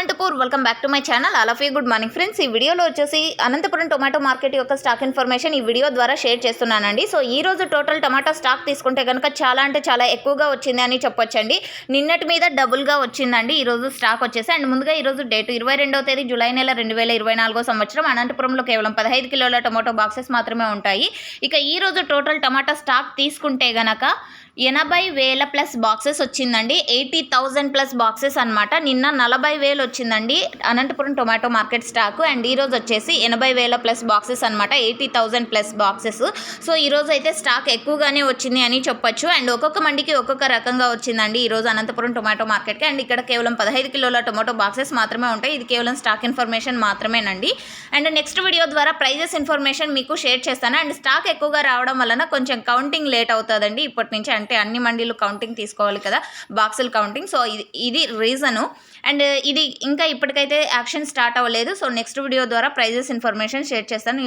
Anantapur. Welcome back to my channel all good morning friends ఈ వీడియోలో వచ్చేసి Anantapuram tomato market యొక్క స్టాక్ ఇన్ఫర్మేషన్ ఈ వీడియో ద్వారా షేర్ చేస్తున్నానండి. సో ఈ రోజు టోటల్ టమాటా స్టాక్ తీసుకుంటే కనుక చాలా అంటే చాలా ఎక్కువగా వచ్చింది అని చెప్పొచ్చండి. నిన్నటి మీద డబుల్గా వచ్చిందండి. ఈ రోజు స్టాక్ వచ్చేసి అండ్ ముందుగా ఈరోజు డేట్ ఇరవై రెండవ తేదీ జూలై నెల రెండు వేల ఇరవై నాలుగో సంవత్సరం. అనంతపురంలో కేవలం పదహైదు కిలోల టొమాటో బాక్సెస్ మాత్రమే ఉంటాయి. ఇక ఈ రోజు టోటల్ టమాటా స్టాక్ తీసుకుంటే గనక ఎనభై వేల ప్లస్ బాక్సెస్ వచ్చిందండి. ఎయిటీ థౌజండ్ ప్లస్ బాక్సెస్ అనమాట నిన్న నలభై వేలు వచ్చిందండి. Anantapuram tomato market stock. And ఈరోజు వచ్చేసి ఎనభై వేల ప్లస్ బాక్సెస్ అనమాట eighty thousand plus boxes. So ఈరోజు అయితే స్టాక్ ఎక్కువగానే వచ్చింది అని చెప్పొచ్చు. అండ్ ఒక్కొక్క మండికి ఒక్కొక్క రకంగా వచ్చిందండి ఈరోజు అనంతపురం టొమాటో మార్కెట్కి. అండ్ ఇక్కడ కేవలం పదహైదు కిలోల టొమాటో బాక్సెస్ మాత్రమే ఉంటాయి. ఇది కేవలం స్టాక్ ఇన్ఫర్మేషన్ మాత్రమేనండి. అండ్ నెక్స్ట్ వీడియో ద్వారా ప్రైజెస్ ఇన్ఫర్మేషన్ మీకు షేర్ చేస్తాను. అండ్ స్టాక్ ఎక్కువగా రావడం వలన కొంచెం కౌంటింగ్ లేట్ అవుతుందండి ఇప్పటి నుంచి. అంటే అన్ని మండీలు కౌంటింగ్ తీసుకోవాలి కదా బాక్సులు కౌంటింగ్ సో ఇది ఇది రీజను అండ్ ఇది ఇంకా ఇప్పటికైతే యాక్షన్ స్టార్ట్ అవ్వలేదు. సో నెక్స్ట్ వీడియో ద్వారా ప్రైజెస్ ఇన్ఫర్మేషన్ షేర్ చేస్తాను.